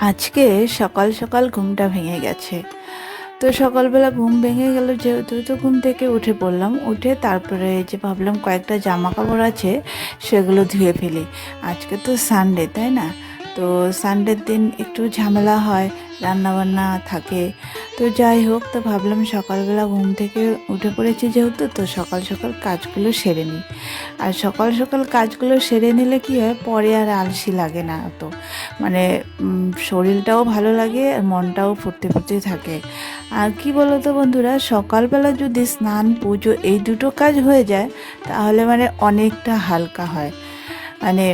আজকে সকাল সকাল ঘুমটা ভেঙে গেছে। তো সকালবেলা ঘুম ভেঙে গেল যেহেতু, তো ঘুম থেকে উঠে পড়লাম। উঠে তারপরে যে ভাবলাম কয়েকটা জামা কাপড় আছে, সেগুলো ধুয়ে ফেলি। আজকে তো সানডে তাই না? তো সানডের দিন একটু ঝামেলা হয়, রান্নাবান্না থাকে। তো যাই হোক, তো ভাবলাম সকালবেলা ঘুম থেকে উঠে পড়েছি যেহেতু, তো সকাল সকাল কাজগুলো সেরে নিই। আর সকাল সকাল কাজগুলো সেরে নিলে কি হয়, পরে আর আলসি লাগে না অত মানে শরীরটাও ভালো লাগে আর মনটাও ফুর্তি ফুর্তি থাকে। আর কি বলো তো বন্ধুরা, সকালবেলা যদি স্নান, পুজো এই দুটো কাজ হয়ে যায়, তাহলে মানে অনেকটা হালকা হয়। মানে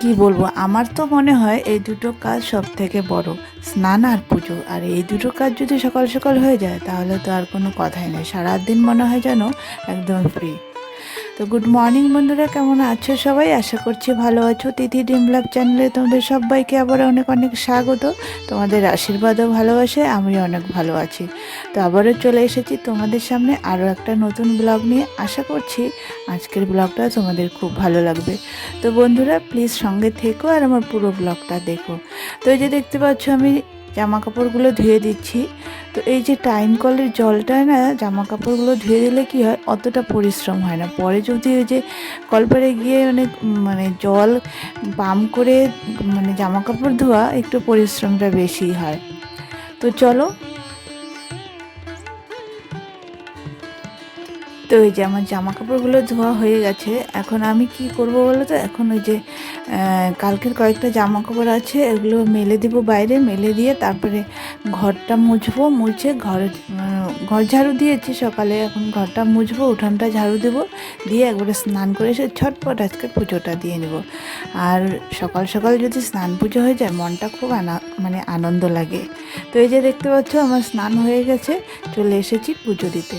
কি বলব? আমার তো মনে হয় এই দুটো কাজ সব থেকে বড়, স্নান আর পুজো। আর এই দুটো কাজ যদি সকাল সকাল হয়ে যায়, তাহলে তো আর কোনো কথাই নেই। সারাদিন মনে হয় যেন একদম ফ্রি তো গুড মর্নিং বন্ধুরা, কেমন আছো সবাই? আশা করছি ভালো আছো। তিথি ডিম লাভ চ্যানেলে তোমাদের সবাইকে আবার অনেক অনেক স্বাগত। তোমাদের আশীর্বাদও ভালোবাসে আমি অনেক ভালো আছি। তো আবারও চলে এসেছি তোমাদের সামনে আরও একটা নতুন ব্লগ নিয়ে। আশা করছি আজকের ব্লগটা তোমাদের খুব ভালো লাগবে। তো বন্ধুরা প্লিজ সঙ্গে থেকো আর আমার পুরো ব্লগটা দেখো। তো এই যে দেখতে পাচ্ছ আমি জামা কাপড়গুলো ধুয়ে দিচ্ছি। তো এই যে টাইম কলের জলটা না জামা কাপড়গুলো ধুয়ে দিলে কি হয়? অতটা পরিশ্রম হয় না। পরে যদি ওই যে কলপারে গিয়ে অনেক মানে জল পাম করে মানে জামা কাপড় ধোয়া, একটু পরিশ্রমটা বেশি হয়। তো চলো তো এই যে আমার জামা কাপড়গুলো ধোয়া হয়ে গেছে, এখন আমি কি করব বলো তো? এখন ওই যে কালকের কয়েকটা জামা কাপড় আছে, এগুলো মেলে দিব বাইরে, মেলে দিয়ে তারপরে ঘরটা মুছবো, মুছে ঘর ঘর ঝাড়ু দিয়েছি সকালে, এখন ঘরটা মুছবো, উঠানটা ঝাড়ু দেবো, দিয়ে একবারে স্নান করে এসে ছটপট আজকে পুজোটা দিয়ে নেব। আর সকাল সকাল যদি স্নান পুজো হয়ে যায়, মনটা খুব আনা মানে আনন্দ লাগে। তো এই যে দেখতে পাচ্ছ, আমার স্নান হয়ে গেছে, চলে এসেছি পুজো দিতে।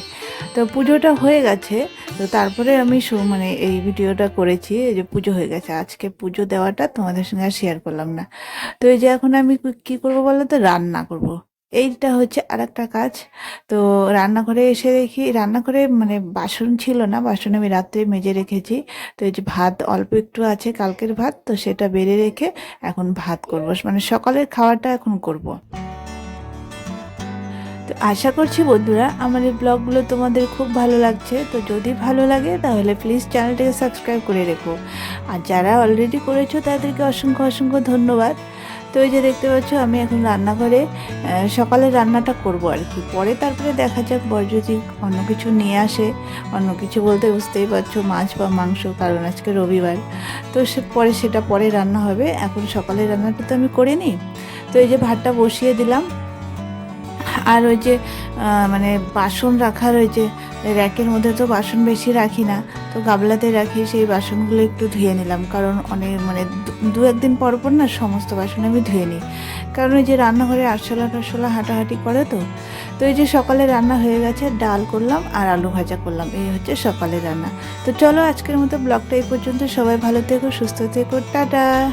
তো পুজোটা হয়ে গেছে, তো তারপরে আমি মানে এই ভিডিওটা করেছি যে পুজো হয়ে গেছে। আজকে পুজো দেওয়াটা তোমাদের সঙ্গে শেয়ার করলাম না। তো এই যে এখন আমি কি করব বলো তো? রান্না করব। এইটা হচ্ছে আর একটা কাজ। তো রান্নাঘরে এসে দেখি, রান্নাঘরে মানে বাসন ছিল না, বাসন আমি রাত্রে মেজে রেখেছি। তো এই যে ভাত অল্প একটু আছে কালকের ভাত, তো সেটা বেড়ে রেখে এখন ভাত করব। মানে সকালের খাওয়াটা এখন করব। আশা করছি বন্ধুরা আমার এই ব্লগগুলো তোমাদের খুব ভালো লাগছে। তো যদি ভালো লাগে তাহলে প্লিজ চ্যানেলটাকে সাবস্ক্রাইব করে রেখো। আর যারা অলরেডি করেছ তাদেরকে অসংখ্য অসংখ্য ধন্যবাদ। তো এই যে দেখতে পাচ্ছ আমি এখন রান্নাঘরে সকালে রান্নাটা করব আর কি। পরে তারপরে দেখা যাক বর যদি অন্য কিছু নিয়ে আসে। অন্য কিছু বলতে বুঝতেই পারছ, মাছ বা মাংস, কারণ আজকে রবিবার। তো সে, পরে সেটা পরে রান্না হবে। এখন সকালে রান্নাটা তো আমি করে নিই। তো এই যে ভাতটা বসিয়ে দিলাম। আর ওই যে মানে বাসন রাখার যে র্যাকের মধ্যে তো বাসন বেশি রাখি না, তো গাবলাতে রাখি, সেই বাসনগুলো একটু ধুয়ে নিলাম। কারণ অনেক মানে দু- দু একদিন পর পর না সমস্ত বাসন আমি ধুয়ে নিই। কারণ ওই যে রান্নাঘরে আরশোলা টারশোলা হাঁটাহাঁটি করে তো তো এই যে সকালে রান্না হয়ে গেছে, ডাল করলাম আর আলু ভাজা করলাম, এই হচ্ছে সকালে রান্না। তো চলো আজকের মতো ব্লগটা এই পর্যন্ত, সবাই ভালো থেকো, সুস্থ থেকো, টাটা!